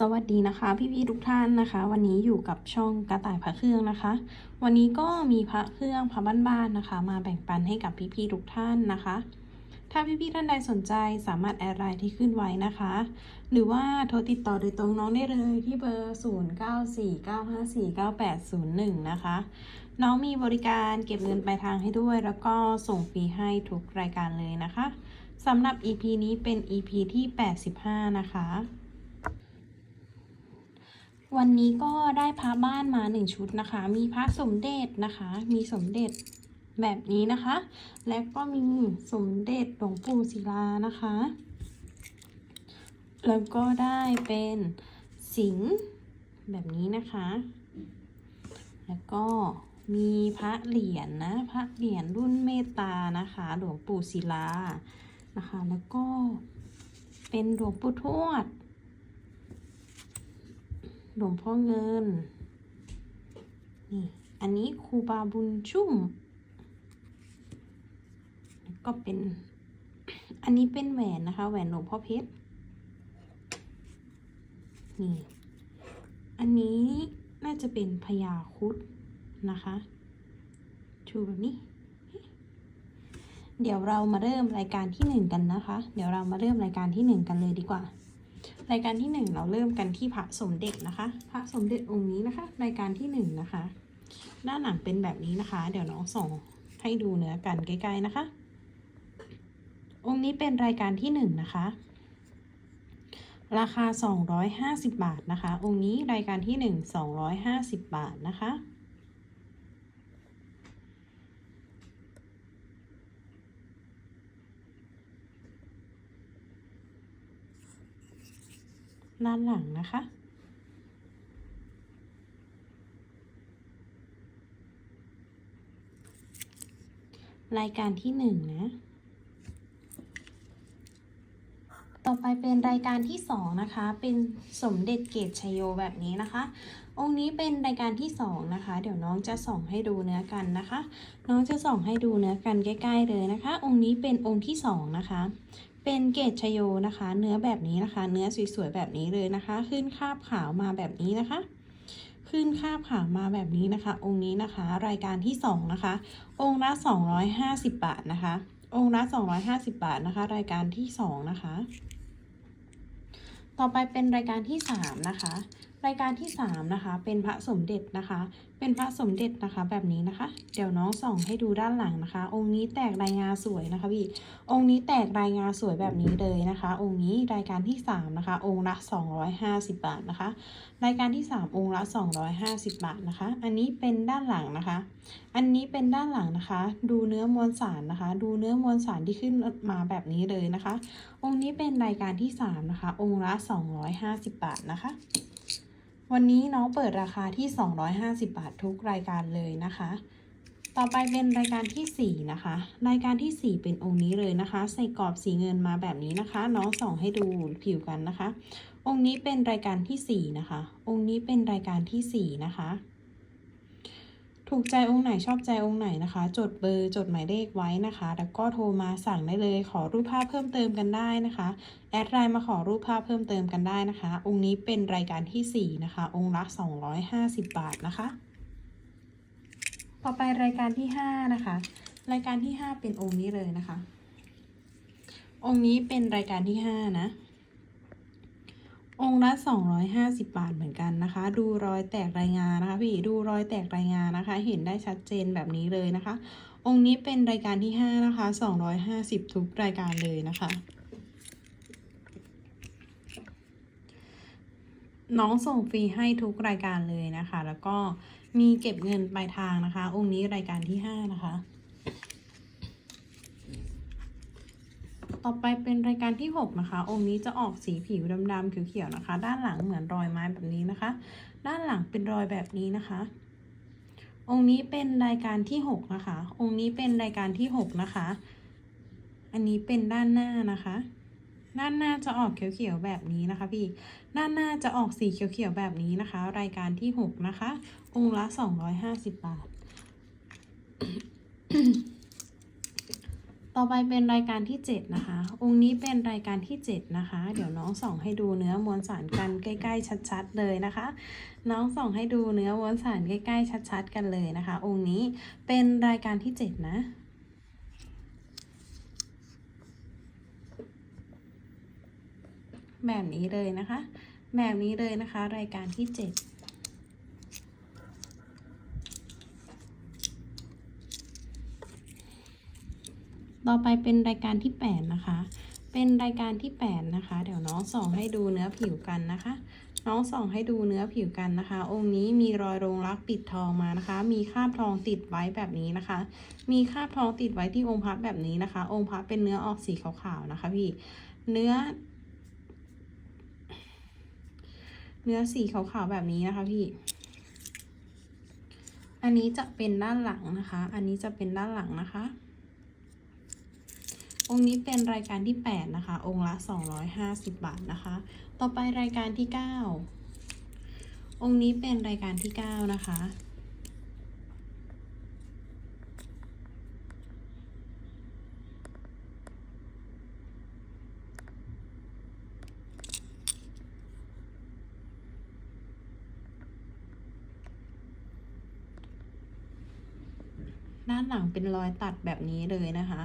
สวัสดีนะคะพี่ๆทุกท่านนะคะ วันนี้อยู่กับช่องกระต่ายพระเครื่องนะคะ วันนี้ก็มีพระเครื่องพระบ้านๆนะคะ มาแบ่งปันให้กับพี่ๆทุกท่านนะคะ ถ้าพี่ๆท่านใดสนใจสามารถแอดไลน์ที่ขึ้นไว้นะคะ หรือว่าโทรติดต่อโดยตรงน้องได้เลยที่เบอร์ 0949549801 นะคะ น้องมีบริการเก็บเงินปลายทางให้ด้วย แล้วก็ส่งฟรีให้ทุกรายการเลยนะคะสำหรับ EP นี้เป็น EP ที่ 85 นะคะ วันนี้ก็ได้พระบ้านมาหนึ่งชุดนะคะ มีพระสมเด็จนะคะ มีสมเด็จแบบนี้นะคะ และก็มีสมเด็จหลวงปู่ศิลานะคะ แล้วก็ได้เป็นสิงแบบนี้นะคะ แล้วก็มีพระเหรียญนะพระเหรียญรุ่นเมตตานะคะ หลวงปู่ศิลานะคะ แล้วก็เป็นหลวงปู่ทวด หลวงพ่อเงิน นี่ อันนี้ครูบาบุญชุ่ม ก็เป็น อันนี้เป็นแหวนนะคะ แหวนหลวงพ่อเพชร นี่ อันนี้น่าจะเป็นพญาคุดนะคะ ชูแบบนี้ เดี๋ยวเรามาเริ่มรายการที่หนึ่งกันนะคะ เดี๋ยวเรามาเริ่มรายการที่หนึ่งกันเลยดีกว่า รายการที่หนึ่งเราเริ่มกันที่พระสมเด็จนะคะ พระสมเด็จองค์นี้นะคะ รายการที่หนึ่งนะคะ ด้านหลังเป็นแบบนี้นะคะ เดี๋ยวน้องส่งให้ดูเนื้อกันใกล้ ๆนะคะ องค์นี้เป็นรายการที่หนึ่งนะคะ ราคา 250 บาทนะคะ องค์นี้รายการที่หนึ่ง250 บาทนะคะ ด้านหลังนะคะ รายการที่หนึ่งนะ ต่อไปเป็นรายการที่สองนะคะ เป็นสมเด็จเกตชโยแบบนี้นะคะ องค์นี้เป็นรายการที่สองนะคะ เดี๋ยวน้องจะส่องให้ดูเนื้อกันนะคะ น้องจะส่องให้ดูเนื้อกันใกล้ๆเลยนะคะ องค์นี้เป็นองค์ที่สองนะคะ เป็นเกตชโยนะคะ เนื้อแบบนี้นะคะ เนื้อสวยๆแบบนี้เลยนะคะ ขึ้นคาบขาวมาแบบนี้นะคะ ขึ้นคาบขาวมาแบบนี้นะคะ องค์นี้นะคะ รายการที่สองนะคะ องค์ละ250 บาทนะคะ องค์ละ250 บาทนะคะ รายการที่สองนะคะ ต่อไปเป็นรายการที่สามนะคะ รายการที่สามนะคะ เป็นพระสมเด็จนะคะ เป็นพระสมเด็จนะคะแบบนี้นะคะ เดี๋ยวน้องส่องให้ดูด้านหลังนะคะ องค์นี้แตกรายงาสวยนะคะพี่ องค์นี้แตกรายงาสวยแบบนี้เลยนะคะ องค์นี้รายการที่สามนะคะ องค์ละ 250 บาทนะคะ รายการที่ 3 องค์ละ 250 บาทนะคะ อันนี้เป็นด้านหลังนะคะ อันนี้เป็นด้านหลังนะคะ ดูเนื้อมวลสารนะคะ ดูเนื้อมวลสารที่ขึ้นมาแบบนี้เลยนะคะ องค์นี้เป็นรายการที่ 3 นะคะ องค์ละ 250 บาทนะคะ วันนี้น้องเปิดราคาที่ 250 บาททุกรายการเลยนะคะ ต่อไปเป็นรายการที่ 4 นะคะ รายการที่ 4 เป็นองค์นี้เลยนะคะ ใส่กรอบสีเงินมาแบบนี้นะคะ น้องส่องให้ดูผิวกันนะคะ องค์นี้เป็นรายการที่ 4 นะคะ องค์นี้เป็นรายการที่ 4 นะคะ ถูกใจองค์ไหนชอบใจองค์ไหนนะคะ จดเบอร์จดหมายเลขไว้นะคะ แล้วก็โทรมาสั่งได้เลย ขอรูปภาพเพิ่มเติมกันได้นะคะแอดไลน์มาขอรูปภาพเพิ่มเติมกันได้นะคะ องค์นี้เป็นรายการที่ 4 นะคะ องค์ละ 250 บาทนะคะ ต่อไปรายการที่ 5 นะคะ รายการที่ 5 เป็นองค์นี้เลยนะคะ องค์นี้เป็นรายการที่ 5 นะ องค์ละ 250 บาทเหมือนกันนะคะ ดูรอยแตกรายงานนะคะพี่ดูรอยแตกรายงานนะคะ เห็นได้ชัดเจนแบบนี้เลยนะคะ องค์นี้เป็นรายการที่ 5 นะคะ 250 ทุกรายการเลยนะคะน้องส่งฟรีให้ทุกรายการเลยนะคะ แล้วก็มีเก็บเงินปลายทางนะคะ องค์นี้รายการที่ 5 นะคะ ต่อไปเป็นรายการที่ 6 นะคะ องค์นี้จะออกสีผิวดำๆเขียวๆนะคะ ด้านหลังเหมือนรอยไม้แบบนี้นะคะ ด้านหลังเป็นรอยแบบนี้นะคะ องค์นี้เป็นรายการที่ 6 นะคะ องค์นี้เป็นรายการที่ 6 นะคะ อันนี้เป็นด้านหน้านะคะ ด้านหน้าจะออกเขียวๆแบบนี้นะคะพี่ ด้านหน้าจะออกสีเขียวๆแบบนี้นะคะ รายการที่ 6 นะคะ องค์ละ 250 บาท ต่อไปเป็นรายการที่ 7 นะคะ องค์นี้เป็นรายการที่ 7 นะคะ เดี๋ยวน้องส่องให้ดูเนื้อมวลสารกันใกล้ ๆ ชัดๆ เลยนะคะ น้องส่องให้ดูเนื้อมวลสารใกล้ๆ ชัด ๆ กันเลยนะคะ องค์นี้เป็นรายการที่ 7 นะแบบนี้เลยนะคะ แบบนี้เลยนะคะ รายการที่ 7 ต่อไปเป็นรายการที่ 8 นะคะ เป็นรายการที่ 8 นะคะ เดี๋ยวน้องส่องให้ดูเนื้อผิวกันนะคะ น้องส่องให้ดูเนื้อผิวกันนะคะ องค์นี้มีรอยโรงรักปิดทองมานะคะ มีคราบทองติดไว้แบบนี้นะคะ มีคราบทองติดไว้ที่องค์พระแบบนี้นะคะ องค์พระเป็นเนื้อออกสีขาวๆนะคะพี่ เนื้อ เนื้อสีขาวๆแบบนี้นะคะพี่อันนี้จะเป็นด้านหลังนะคะ อันนี้จะเป็นด้านหลังนะคะ องค์นี้เป็นรายการที่ 8 นะคะ องค์ละ 250 บาทนะคะ ต่อไปรายการที่ 9 องค์นี้เป็นรายการที่ 9 นะคะ ด้านหลังเป็นรอยตัดแบบนี้เลยนะคะ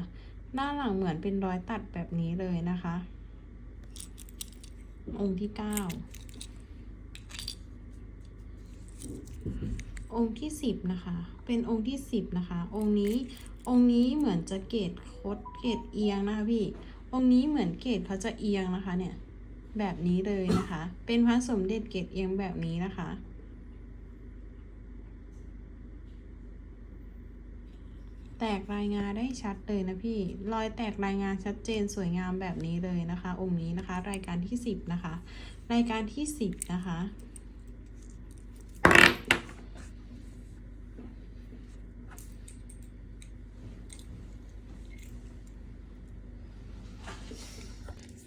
ด้านหลังเหมือนเป็นรอยตัดแบบนี้เลยนะคะ องค์ที่เก้าองค์ที่สิบนะคะ เป็นองค์ที่สิบนะคะ องค์นี้ องค์นี้เหมือนจะเกตคดเกตเอียงนะคะพี่ องค์นี้เหมือนเกตเขาจะเอียงนะคะเนี่ย แบบนี้เลยนะคะ เป็นพระสมเด็จเกตเอียงแบบนี้นะคะ แตกรายงานได้ชัดเลยนะพี่ รอยแตกรายงานชัดเจนสวยงามแบบนี้เลยนะคะ องค์นี้นะคะ รายการที่สิบนะคะ รายการที่สิบนะคะ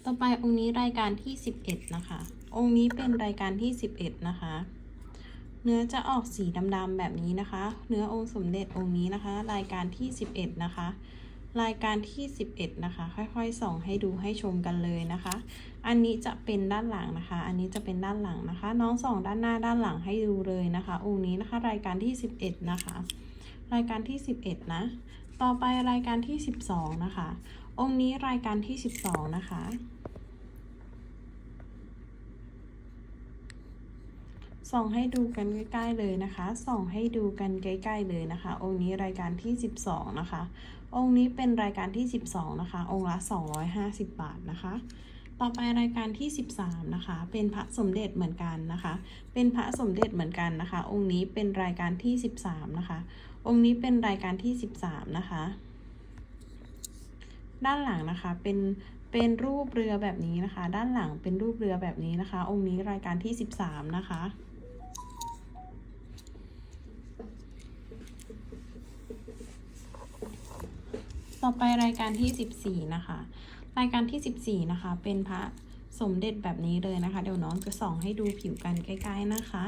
ต่อไปองค์นี้รายการที่สิบเอ็ดนะคะ องค์นี้เป็นรายการที่สิบเอ็ดนะคะ เนื้อจะออกสีดำๆแบบนี้นะคะ เนื้อองค์สมเด็จองค์นี้นะคะ รายการที่ 11 นะคะ รายการที่ 11 นะคะ ค่อยๆ ส่องให้ดูให้ชมกันเลยนะคะ อันนี้จะเป็นด้านหลังนะคะ อันนี้จะเป็นด้านหลังนะคะ น้องส่องด้านหน้าด้านหลังให้ดูเลยนะคะ องค์นี้นะคะ รายการที่ 11 นะคะ รายการที่ 11 นะ ต่อไปรายการที่ 12 นะคะ องค์นี้รายการที่ 12 นะคะ ส่องให้ดูกันใกล้ๆเลยนะคะ ส่องให้ดูกันใกล้ๆเลยนะคะ องค์นี้รายการที่ 12 นะคะ องค์นี้เป็นรายการที่ 12 นะคะ องค์ละ 250 บาทนะคะ ต่อไปรายการที่ 13 นะคะ เป็นพระสมเด็จเหมือนกันนะคะ เป็นพระสมเด็จเหมือนกันนะคะ องค์นี้เป็นรายการที่ 13 นะคะ องค์นี้เป็นรายการที่ 13 นะคะ ด้านหลังนะคะ เป็นเป็นรูปเรือแบบนี้นะคะ ด้านหลังเป็นรูปเรือแบบนี้นะคะ องค์นี้รายการที่ 13 นะคะ ต่อไปรายการที่ 14 นะคะ รายการที่ 14 นะคะ เป็นพระสมเด็จแบบนี้เลยนะคะ เดี๋ยวน้องจะส่องให้ดูผิวกันใกล้ๆนะคะ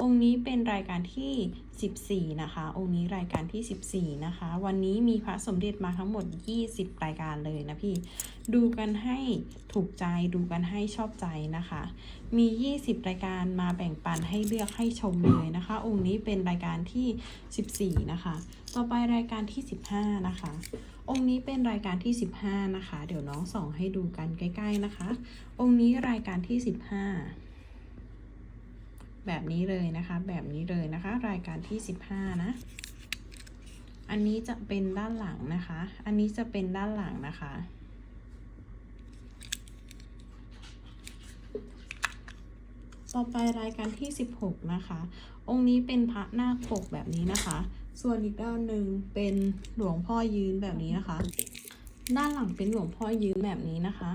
องค์นี้เป็นรายการที่ 14 นะคะ องค์นี้รายการที่ 14 นะคะ วันนี้มีพระสมเด็จมาทั้งหมด 20 รายการเลยนะพี่ ดูกันให้ถูกใจดูกันให้ชอบใจนะคะ มี 20 รายการมาแบ่งปันให้เลือกให้ชมเลยนะคะ องค์นี้เป็นรายการที่ 14 นะคะ ต่อไปรายการที่ 15 นะคะ องค์นี้เป็นรายการที่ 15 นะคะ เดี๋ยวน้องส่องให้ดูกันใกล้ ๆนะคะ องค์นี้รายการที่ 15 แบบนี้เลยนะคะ แบบนี้เลยนะคะ รายการที่ 15 นะ อันนี้จะเป็นด้านหลังนะคะ อันนี้จะเป็นด้านหลังนะคะ ต่อไปรายการที่ 16 นะคะ องค์นี้เป็นพระนาคปกแบบนี้นะคะ ส่วนอีกด้านหนึ่งเป็นหลวงพ่อยืนแบบนี้นะคะ ด้านหลังเป็นหลวงพ่อยืนแบบนี้นะคะ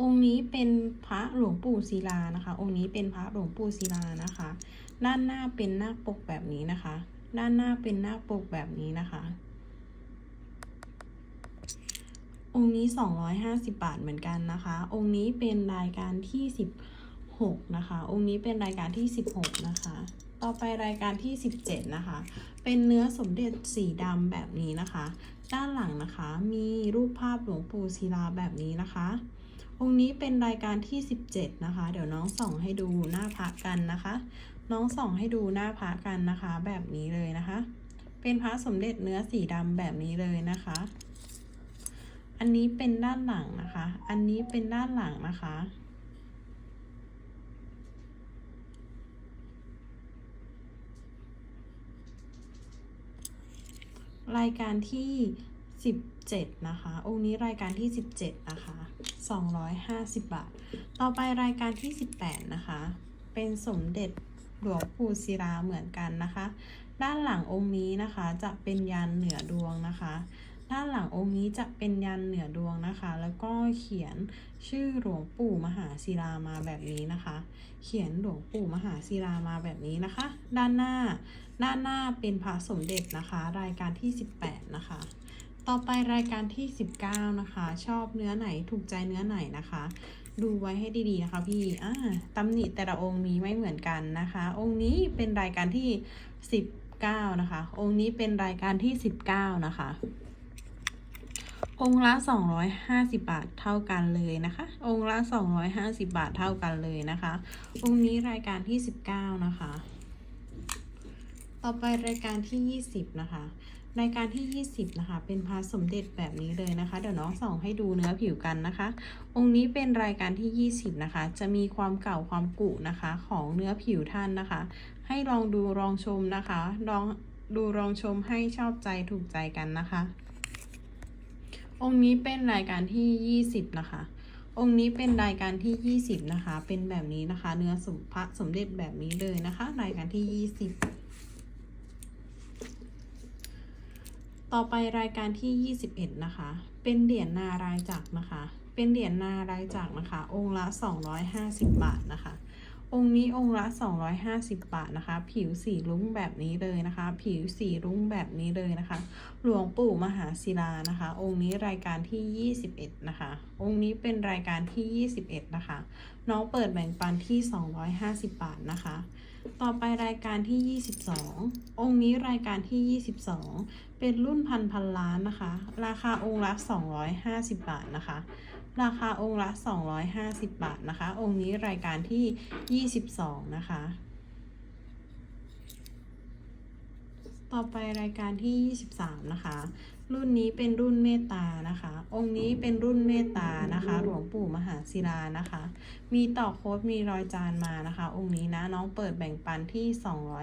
องค์นี้เป็นพระหลวงปู่ศิลานะคะ องค์นี้เป็นพระหลวงปู่ศิลานะคะ ด้านหน้าเป็นนาคปกแบบนี้นะคะ ด้านหน้าเป็นนาคปกแบบนี้นะคะองค์นี้ 250 บาทเหมือนกันนะคะ องค์นี้เป็นรายการที่ 16นะคะ องค์นี้เป็นรายการที่ 16 นะคะ ต่อไปรายการที่ 17 นะคะ เป็นเนื้อสมเด็จสีดำแบบนี้นะคะ ด้านหลังนะคะมีรูปภาพหลวงปู่ศิลาแบบนี้นะคะ องค์นี้เป็นรายการที่ 17 นะคะ เดี๋ยวน้องส่องให้ดูหน้าพระกันนะคะ น้องส่องให้ดูหน้าพระกันนะคะ แบบนี้เลยนะคะ เป็นพระสมเด็จเนื้อสีดำแบบนี้เลยนะคะ อันนี้เป็นด้านหลังนะคะ อันนี้เป็นด้านหลังนะคะ รายการที่ 17 นะคะ องค์นี้รายการที่ 17 นะคะ 250 บาท ต่อไปรายการที่ 18 นะคะ เป็นสมเด็จหลวงปู่ศิลาเหมือนกันนะคะ ด้านหลังองค์นี้นะคะจะเป็นยันเหนือดวงนะคะ ด้านหลังองค์นี้จะเป็นยันเหนือดวงนะคะ แล้วก็เขียนชื่อหลวงปู่มหาศิลามาแบบนี้นะคะ เขียนหลวงปู่มหาศิลามาแบบนี้นะคะ ด้านหน้า ด้านหน้าเป็นพระสมเด็จนะคะ รายการที่ 18 นะคะ ต่อไปรายการที่ 19 นะคะ ชอบเนื้อไหนถูกใจเนื้อไหนนะคะ ดูไว้ให้ดีๆนะคะพี่อ่าตำหนิแต่ละองค์มีไม่เหมือนกันนะคะ องค์นี้เป็นรายการที่ 19 นะคะ องค์นี้เป็นรายการที่ 19 นะคะ องค์ละ 250 บาทเท่ากันเลยนะคะ องค์ละ 250 บาทเท่ากันเลยนะคะ องค์นี้รายการที่ 19 นะคะ ต่อไปรายการที่ 20 นะคะ รายการที่ 20 นะคะ เป็นพระสมเด็จแบบนี้เลยนะคะ เดี๋ยวน้องส่องให้ดูเนื้อผิวกันนะคะ องค์นี้เป็นรายการที่ 20 นะคะ จะมีความเก่าความกุนะคะ ของเนื้อผิวท่านนะคะ ให้ลองดูลองชมนะคะ ลองดูลองชมให้ชอบใจถูกใจกันนะคะ องค์นี้เป็นรายการที่ 20 นะคะ องค์นี้เป็นรายการที่ 20 นะคะ เป็นแบบนี้นะคะ เนื้อสมพระสมเด็จแบบนี้เลยนะคะ รายการที่ 20 ต่อไปรายการที่ 21 นะคะ เป็นเหรียญนารายจักรนะคะ เป็นเหรียญนารายจักรนะคะ องค์ละ 250 บาทนะคะ องค์นี้องค์ละ 250 บาทนะคะ ผิวสีรุ้งแบบนี้เลยนะคะ ผิวสีรุ้งแบบนี้เลยนะคะ หลวงปู่มหาศิลานะคะ องค์นี้รายการที่ 21 นะคะ องค์นี้เป็นรายการที่ 21 นะคะ น้องเปิดแบ่งปันที่ 250 บาทนะคะ ต่อไปรายการที่ 22 องค์นี้รายการที่ 22 เป็นรุ่นพันพันล้านนะคะ ราคาองค์ละ 250 บาทนะคะ ราคาองค์ละ 250 บาทนะคะ องค์นี้รายการที่ 22 นะคะ ต่อไปรายการที่ 23 นะคะ รุ่นนี้เป็นรุ่นเมตตานะคะ องค์นี้เป็นรุ่นเมตตานะคะ หลวงปู่มหาศิลานะคะ มีต่อโค้ดมีรอยจานมานะคะ องค์นี้นะน้องเปิดแบ่งปันที่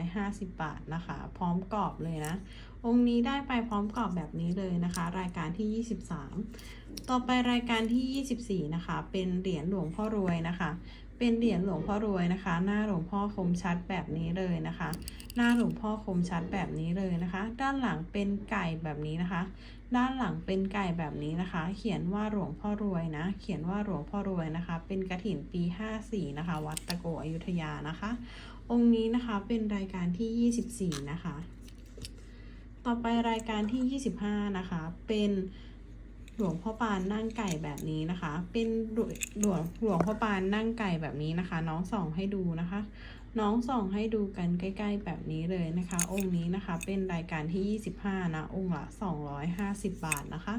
250 บาทนะคะ พร้อมกรอบเลยนะ องค์นี้ได้ไปพร้อมกรอบแบบนี้เลยนะคะ รายการที่ 23 ต่อไปรายการที่ 24 นะคะ เป็นเหรียญหลวงพ่อรวยนะคะ เป็นเหรียญหลวงพ่อรวยนะคะ หน้าหลวงพ่อคมชัดแบบนี้เลยนะคะ หน้าหลวงพ่อคมชัดแบบนี้เลยนะคะ ด้านหลังเป็นไก่แบบนี้นะคะ ด้านหลังเป็นไก่แบบนี้นะคะ เขียนว่าหลวงพ่อรวยนะ เขียนว่าหลวงพ่อรวยนะคะ เป็นกระถินปี 54 นะคะ วัดตะโกอยุธยานะคะ องค์นี้นะคะเป็นรายการที่ 24 นะคะ ต่อไปรายการที่ 25 นะคะ เป็น หลวงพ่อปานนั่งไก่แบบนี้นะคะ เป็นหลวงหลวงพ่อปานนั่งไก่แบบนี้นะคะ น้องส่องให้ดูนะคะ น้องส่องให้ดูกันใกล้ ๆ แบบนี้เลยนะคะ องค์นี้นะคะ เป็นรายการที่ 25 นะ องค์ละ 250 บาทนะคะ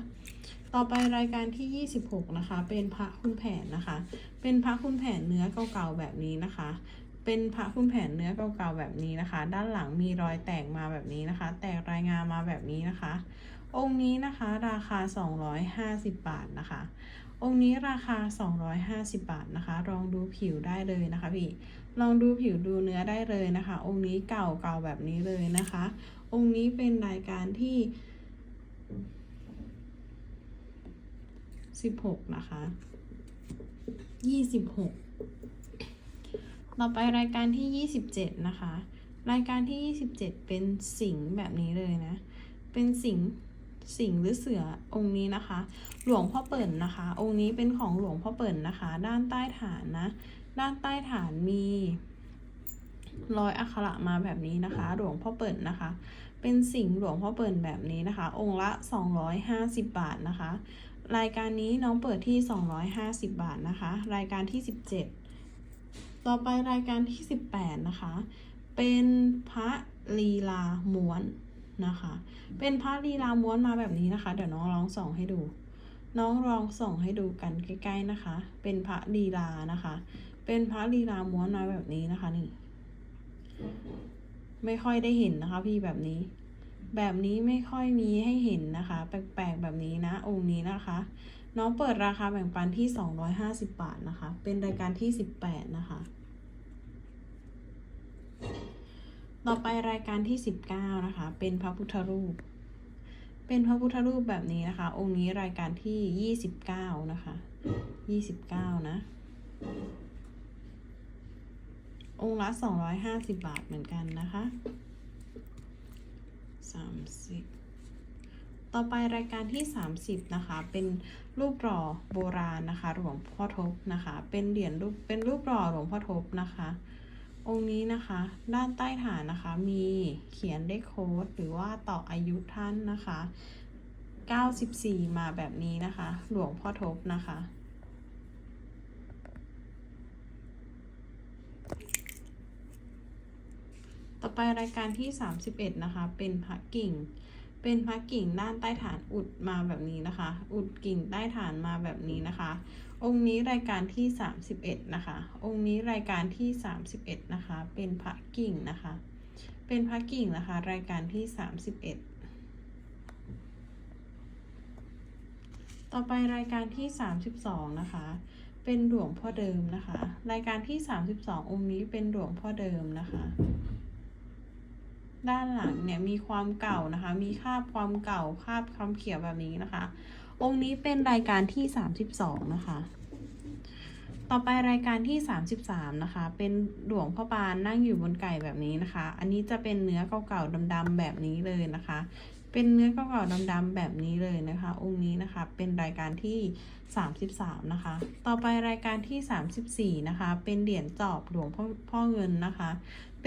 ต่อไปรายการที่ 26 นะคะ เป็นพระคุณแผนนะคะ เป็นพระคุณแผนเนื้อเก่าๆแบบนี้นะคะเป็นพระคุณแผนเนื้อเก่าๆแบบนี้นะคะ ด้านหลังมีรอยแตกมาแบบนี้นะคะ แตกรายงานมาแบบนี้นะคะ องค์นี้นะคะราคา 250 บาทนะคะ องค์นี้ราคา 250 บาทนะคะ ลองดูผิวได้เลยนะคะพี่ ลองดูผิวดูเนื้อได้เลยนะคะ องค์นี้เก่าเก่าแบบนี้เลยนะคะ องค์นี้เป็นรายการที่ 16 นะคะ 26 ต่อไปรายการที่ 27 นะคะ รายการที่ 27 เป็นสิงแบบนี้เลยนะเป็นสิง สิงหรือเสือองค์นี้นะคะ หลวงพ่อเปิ่นนะคะ องค์นี้เป็นของหลวงพ่อเปิ่นนะคะ ด้านใต้ฐานนะ ด้านใต้ฐานมีรอยอักขระมาแบบนี้นะคะ หลวงพ่อเปิ่นนะคะ เป็นสิงห์หลวงพ่อเปิ่นแบบนี้นะคะ องค์ละ 250 บาทนะคะ รายการนี้น้องเปิดที่ 250 บาทนะคะ รายการที่ 17 ต่อไปรายการที่ 18 นะคะ เป็นพระลีลาม้วน นะคะ เป็นพระลีลาม้วนมาแบบนี้นะคะ เดี๋ยวน้องลองส่องให้ดู น้องลองส่องให้ดูกันใกล้ๆนะคะ เป็นพระลีลานะคะ เป็นพระลีลาม้วนมาแบบนี้นะคะนี่ ไม่ค่อยได้เห็นนะคะ พี่แบบนี้ แบบนี้ไม่ค่อยมีให้เห็นนะคะ แปลกๆแบบนี้นะ องค์นี้นะคะ น้องเปิดราคาแบ่งปันที่ 250 บาทนะคะ เป็นรายการที่ 18 นะคะ ต่อไปรายการที่19นะคะ เป็นพระพุทธรูป เป็นพระพุทธรูปแบบนี้นะคะ องค์นี้รายการที่29นะคะ29นะ องค์ละ250บาทเหมือนกันนะคะ30ต่อไปรายการที่ 30 นะคะ เป็นรูปหล่อโบราณนะคะ หลวงพ่อทบนะคะ เป็นเหรียญรูปเป็นรูปหล่อหลวงพ่อทบนะคะ องค์นี้นะคะ ด้านใต้ฐานนะคะ มีเขียนเลขโค้ดหรือว่าต่ออายุท่านนะคะ 94 มาแบบนี้นะคะ หลวงพ่อทบนะคะ ต่อไปรายการที่ 31 นะคะ เป็นพระกิ่ง เป็นพระกิ่งด้านใต้ฐานอุดมาแบบนี้นะคะ อุดกิ่งใต้ฐานมาแบบนี้นะคะ องค์นี้รายการที่ 31 นะคะ องค์นี้รายการที่ 31 นะคะ เป็นพระกิ่งนะคะ เป็นพระกิ่งนะคะ รายการที่ 31 ต่อไปรายการที่ 32 นะคะ เป็นหลวงพ่อเดิมนะคะ รายการที่ 32 องค์นี้เป็นหลวงพ่อเดิมนะคะ ด้านหลังเนี่ยมีความเก่านะคะ มีคาบความเก่าคาบความเขียวแบบนี้นะคะ องค์นี้เป็นรายการที่ 32 นะคะ ต่อไปรายการที่ 33 นะคะ เป็นหลวงพ่อปานนั่งอยู่บนไก่แบบนี้นะคะ อันนี้จะเป็นเนื้อเก่าๆดำๆแบบนี้เลยนะคะ เป็นเนื้อเก่าๆดำๆแบบนี้เลยนะคะ องค์นี้นะคะ เป็นรายการที่ 33 นะคะ ต่อไปรายการที่ 34 นะคะ เป็นเหรียญจอบหลวงพ่อพ่อเงินนะคะ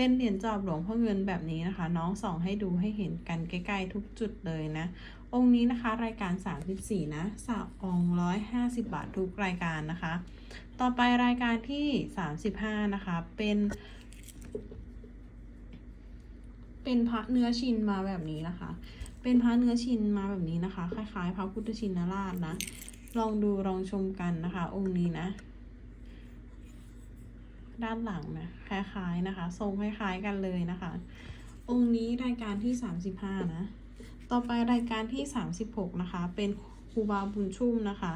เป็นเหรียญจอบหลวงพ่อเงินแบบนี้นะคะ น้องส่องให้ดูให้เห็นกันใกล้ๆทุกจุดเลยนะ องค์นี้นะคะรายการ 34 นะสาองร้อยห้าสิบบาททุกรายการนะคะ ต่อไปรายการที่ 35 นะคะ เป็น เป็นพระเนื้อชินมาแบบนี้นะคะ เป็นพระเนื้อชินมาแบบนี้นะคะ คล้ายๆ พระพุทธชินราชนะ ลองดูลองชมกันนะคะ องค์นี้นะ ด้านหลังนะคล้ายๆนะคะ ทรงคล้ายๆกันเลยนะคะ องค์นี้รายการที่ 35 นะ ต่อไปรายการที่ 36 นะคะ เป็นครูบาบุญชุ่มนะคะ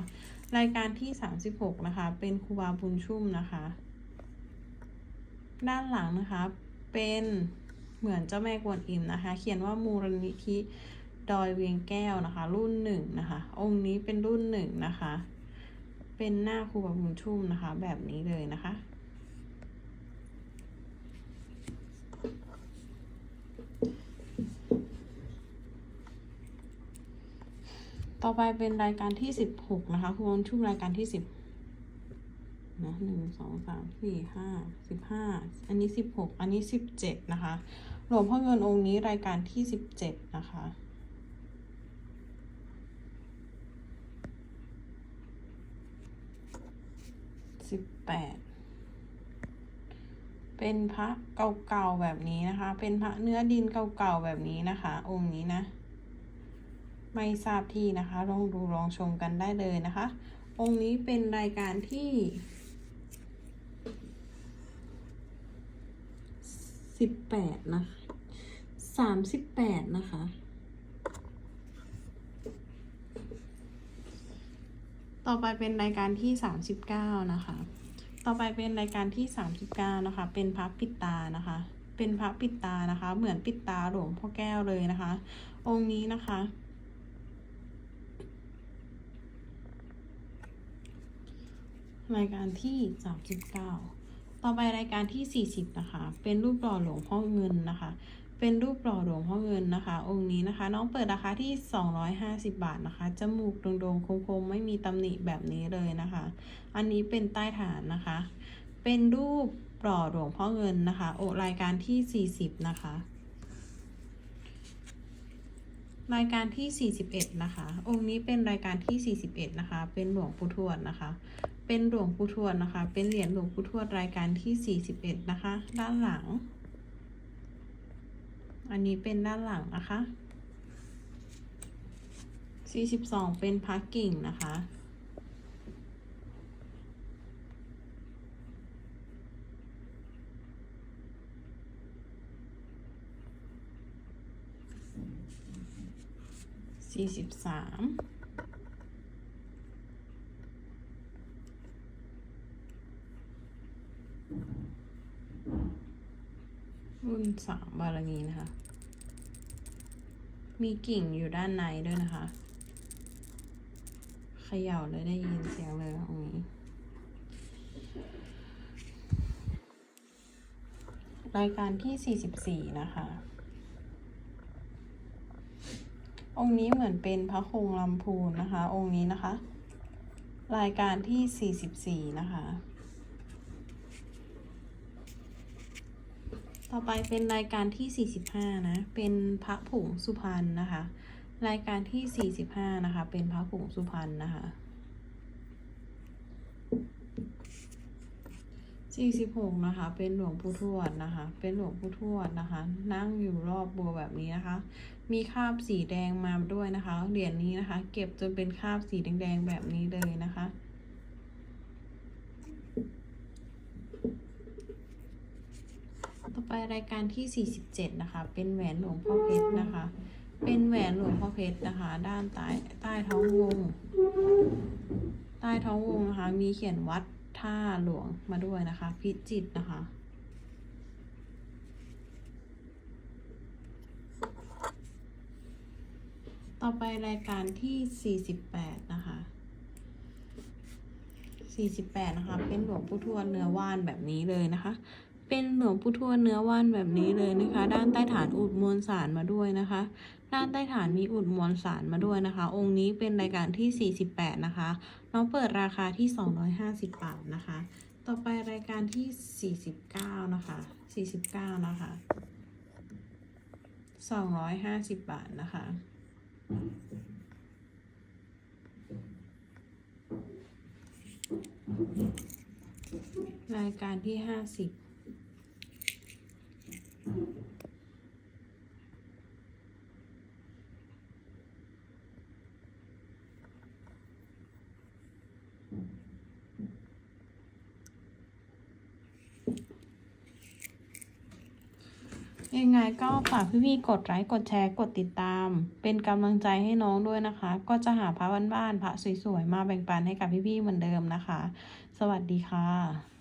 รายการที่ 36 นะคะ เป็นครูบาบุญชุ่มนะคะ ด้านหลังนะคะ เป็นเหมือนเจ้าแม่กวนอิมนะคะ เขียนว่ามูลนิธิดอยเวียงแก้วนะคะ รุ่นหนึ่งนะคะ องค์นี้เป็นรุ่นหนึ่งนะคะ เป็นหน้าครูบาบุญชุ่มนะคะ แบบนี้เลยนะคะ ต่อไปเป็นรายการที่สิบหกนะคะคุณผู้ชุ่มรายการที่สิบนะหนึ่งสองสามสี่ห้าสิบห้าอันนี้สิบหกอันนี้สิบเจ็ดนะคะหลวงพ่อเงินองค์นี้รายการที่สิบเจ็ดนะคะสิบแปดเป็นพระเก่าๆแบบนี้นะคะ เป็นพระเนื้อดินเก่าๆแบบนี้นะคะ องค์นี้นะ ไม่ทราบที่นะคะ ลองดูลองชมกันได้เลยนะคะ องค์นี้เป็นรายการที่สิบแปดนะคะสามสิบแปดนะคะ ต่อไปเป็นรายการที่สามสิบเก้านะคะ ต่อไปเป็นรายการที่สามสิบเก้านะคะ เป็นพระปิดตานะคะ เป็นพระปิดตานะคะ เหมือนปิดตาหลวงพ่อแก้วเลยนะคะ องค์นี้นะคะ รายการที่ 39 ต่อไปรายการที่ 40 นะคะ เป็นรูปหล่อหลวงพ่อเงินนะคะ เป็นรูปหล่อหลวงพ่อเงินนะคะ องค์นี้นะคะ น้องเปิดราคาที่ 250 บาทนะคะ จมูกโด่งๆโค้งๆ ไม่มีตำหนิแบบนี้เลยนะคะ อันนี้เป็นใต้ฐานนะคะ เป็นรูปหล่อหลวงพ่อเงินนะคะ โอรายการที่ 40 นะคะ รายการที่ 41 นะคะ องค์นี้เป็นรายการที่ 41 นะคะ เป็นหลวงปู่ทวดนะคะ เป็นหลวงปู่ทวดนะคะ เป็นเหรียญหลวงปู่ทวดรายการที่ 41 นะคะ ด้านหลัง อันนี้เป็นด้านหลังนะคะสี่สิบสองเป็นพระกิ่งนะคะสี่ สามรุ่นสามบารมีนะคะ มีกิ่งอยู่ด้านในด้วยนะคะเขย่าเลยได้ยินเสียงเลยตรงนี้รายการที่ 44 นะคะ องค์นี้เหมือนเป็นพระคงลำพูนนะคะ องค์นี้นะคะ รายการที่ 44 นะคะ ต่อไปเป็นรายการที่ 45 นะ เป็นพระผงสุพรรณนะคะ รายการที่ 45 นะคะ เป็นพระผงสุพรรณนะคะ 46 นะคะ เป็นหลวงปู่ทวดนะคะ เป็นหลวงปู่ทวดนะคะ นั่งอยู่รอบบัวแบบนี้นะคะ มีคราบสีแดงมาด้วยนะคะ เหรียญนี้นะคะ เก็บจนเป็นคราบสีแดงๆแบบนี้เลยนะคะ ต่อไปรายการที่ 47 นะคะ เป็นแหวนหลวงพ่อเพชรนะคะ เป็นแหวนหลวงพ่อเพชรนะคะ ด้านใต้ใต้ท้องวง ใต้ท้องวงนะคะ มีเขียนวัดท่าหลวงมาด้วยนะคะ พิจิตนะคะ ต่อไปรายการที่ 48 นะคะ48 นะคะ เป็นหลวงปู่ทวดเนื้อว่านแบบนี้เลยนะคะ เป็นหลวงปู่ทวดเนื้อว่านแบบนี้เลยนะคะ ด้านใต้ฐานอุดมวลสารมาด้วยนะคะ ด้านใต้ฐานมีอุดมวลสารมาด้วยนะคะ องค์นี้เป็นรายการที่ 48 นะคะ น้องเปิดราคาที่ 250 บาทนะคะ ต่อไปรายการที่ 49 นะคะ 49 นะคะ 250 บาทนะคะรายการที่ 50 ยังไงก็ฝากพี่ๆกดไลค์กดแชร์กดติดตาม เป็นกำลังใจให้น้องด้วยนะคะ ก็จะหาพระบ้านๆพระสวยๆ มาแบ่งปันให้กับพี่ๆเหมือนเดิมนะคะ สวัสดีค่ะ